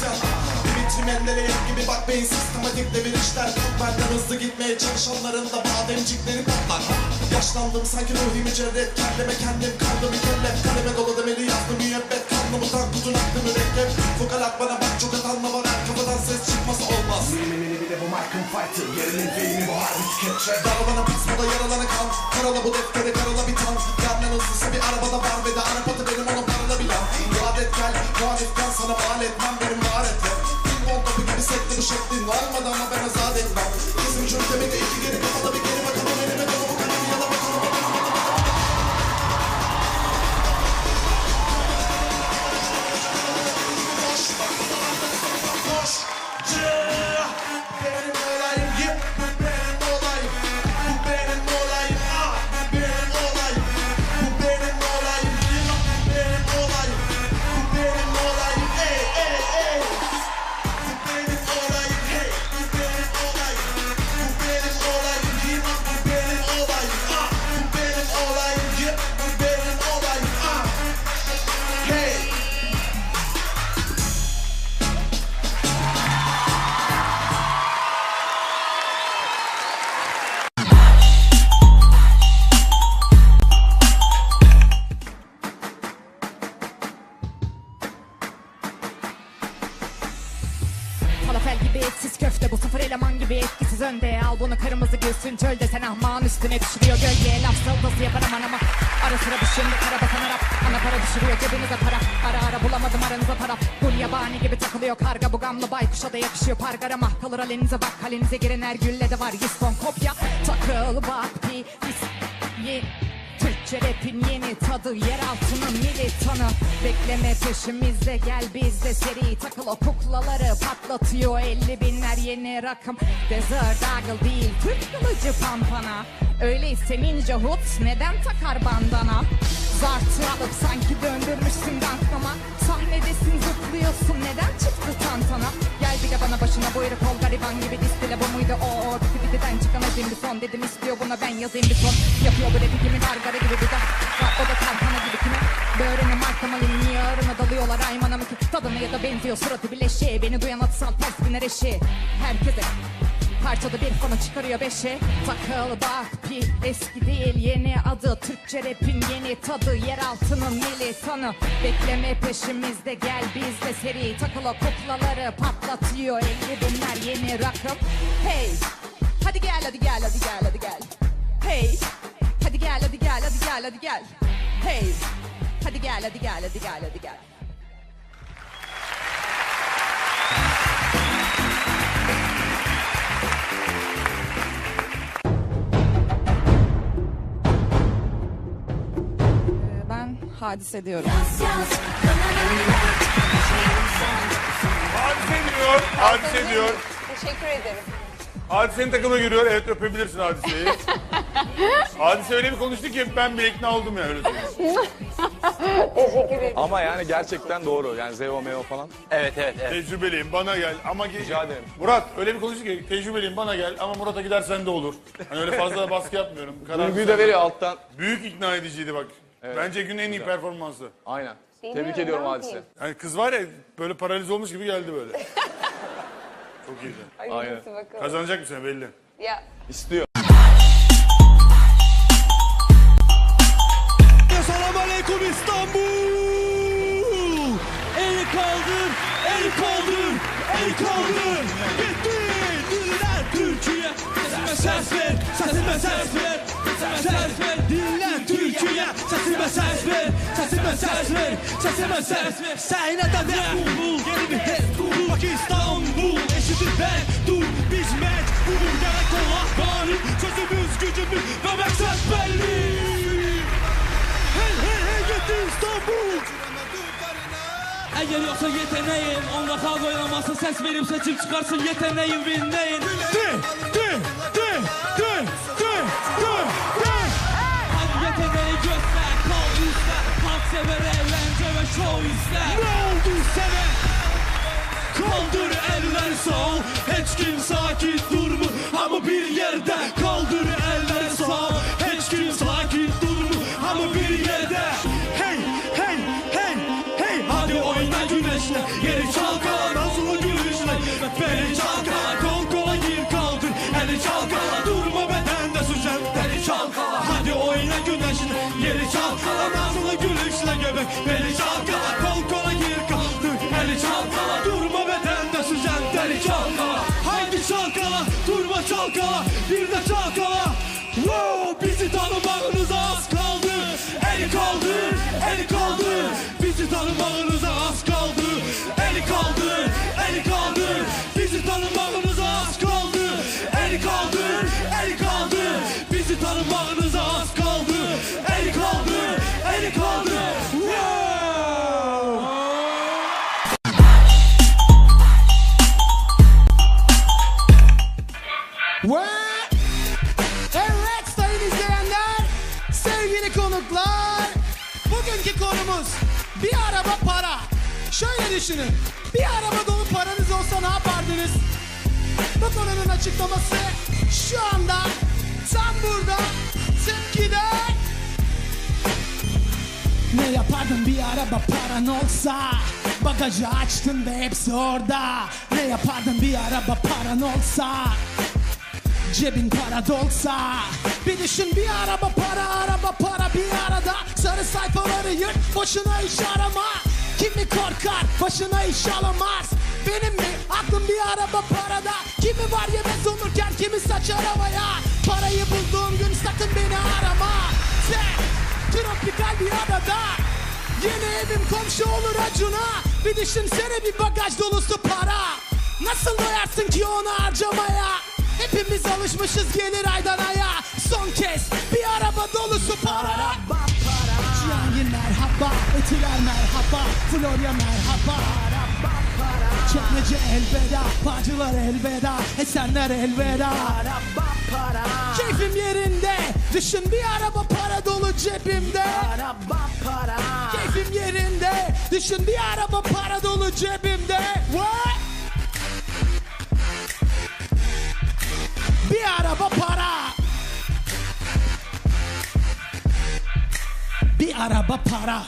isyan Dimitri Mendeleyev gibi bak beyin sistematik devirişler benden hızlı gitmeye çalışanların da bademcikleri patlar. Yaşlandım sanki ruhi mücerret Kendime kendim kaldım mükellef Kaleme dolu demeli yazdım müebbet Kanlı tan kutun aktı mürekkep Fukarak bana bak çok atanma var her kafadan ses çıkması olmaz. Mini bir de bu Mark'ın fight'ı Yerinin beyni bu harbi tüketçe Daralana pis moda yaralana kan. Karala bu defteri karala bir tan. Benden hızlısı bir arabada gülsün çölde sen ahmağın üstüne düşürüyor. Gölgeye Laf salatası yapar aman ama Ara sıra bir şimdi kara basan Arap Ana para düşürüyor. Cebinize para Ara ara bulamadım aranıza taraf Gul yabani gibi takılıyor karga bu gamlı baykuşa da yakışıyor. Pargara mah Kalır halinize bak halinize giren her gülle de var. Yüz ton kopya takıl bak pi pis ye Türkçe rapin yeni tadı yer altının militanı Bekleme peşimizde gel bizde. Seri takıl o kuklaları patlatıyor. 50 binler yeni rakım. Desert Eagle değil Türk kılıcı pampana. Öyleyse Ninja Hood neden takar bandana? Zartı alıp sanki döndürmüşsün danklama Sahnedesin zıplıyorsun neden çıktı tantana Gel bir de bana başına buyruk ol. Gariban gibi distile bu muydu o? O Biti bitiden çıkan azim bir son? Dedim istiyor buna ben yazayım bir son. Yapıyor bu rapi kimin gargara gibi bir de O da tarhana gibi kime? Böğrenin markamalıyım niye ağrına dalıyorlar. Aymana mı ki? Tadına ya da benziyor. Suratı bileşiğe Beni duyan atsal ters biner eşeği Herkese Parçada bir fona çıkarıyor beşe. Takıl bak pi eski değil yeni adı. Türkçe rapin yeni tadı yer altının militanı Bekleme peşimizde gel bizde. Seri Takıl o kuklaları patlatıyor 50 binler yeni rakım. Hey hadi gel hadi gel hadi gel hadi gel. Hey hadi gel hadi gel hadi gel hadi gel. Hey hadi gel hadi gel hadi gel hadi gel hadise diyorum. Hadise diyor, hadise diyor. Teşekkür ederim. Hadisenin takımına giriyor. Evet öpebilirsin hadiseyi. hadise öyle bir konuştu ki ben bile ikna oldum ya öyle söyleyeyim. Teşekkür ederim. Ama yani gerçekten doğru. Yani Zeo Meo falan. Evet evet evet. Tecrübeliyim bana gel ama ge- Rica ederim. Murat öyle bir konuştu ki tecrübeliyim bana gel ama Murat'a gidersen de olur. Hani öyle fazla da baskı yapmıyorum. Karar Duyguyu da veriyor alttan. Büyük ikna ediciydi bak. Bence günün en iyi performansı. Aynen. Bilmiyorum, Tebrik ediyorum ne hadise. yapayım? Yani kız var ya böyle paralize olmuş gibi geldi böyle. Çok iyiydi. Hayırlısı bakalım. Kazanacak mısın belli. Ya İstiyor. Selam aleyküm İstanbul. El kaldır, el kaldır, el kaldır. Bitti, dinler Türkiye. Sesime ses ver, sesime ses ver. Ses ver, sesime ses ver. Sesime ses ver. Sahnede defol, yeni bir hep bul. Bak İstanbul, eşittir ben, dur, biz met. Bugün gerek olan galip. Sözümüz, gücümüz ve maksat belli. Hey hey hey gitti İstanbul Eğer yoksa yeteneğin Onda kalk oynamasın ses verip seçip çıkarsın yeteneğin bilneyin De yerde Kaldır eller sağ. Hiç kim sakin durmur Hamı bir yerde. Hey hey hey hey. Hadi oyna güneşle Geri çalkala. çalkala wow, Bizi tanımanıza az kaldı. Eli kaldır, eli kaldır Bizi tanımanıza az kaldı. Eli kaldır, eli kaldır Bizi tanımanıza az kaldı. Eli kaldır, eli kaldır Bizi tanımanıza az kaldı. Eli kaldır, eli kaldır wow. Wow! Bugünkü konumuz bir araba para. Şöyle düşünün, bir araba dolu paranız olsa ne yapardınız? Bu konunun açıklaması şu anda tam burada tepkide. Ne yapardın bir araba paran olsa Bagajı açtın ve hepsi orada Ne yapardın bir araba paran olsa Cebin para dolsa Bir düşün bir araba para araba para bir arada. Sarı sayfaları yırt boşuna iş arama. Kimi korkar başına iş alamaz. Benim mi? Aklım bir araba parada. Kimi var yemez olurken kimi saçar havaya Parayı bulduğum gün sakın beni arama. Sen tropikal bir adada. Yeni evim komşu olur acuna Bir düşünsene bir bagaj dolusu para. Nasıl doyarsın ki onu harcamaya Hepimiz alışmışız gelir aydan aya. Son kez bir araba dolusu para Cihangir merhaba Etiler merhaba Florya merhaba. Çekmece elveda Bağcılar elveda Esenler elveda. Keyfim yerinde Düşün bir araba para dolu cebimde. Keyfim yerinde Düşün bir araba para dolu cebimde. What? Bir araba para Bir araba para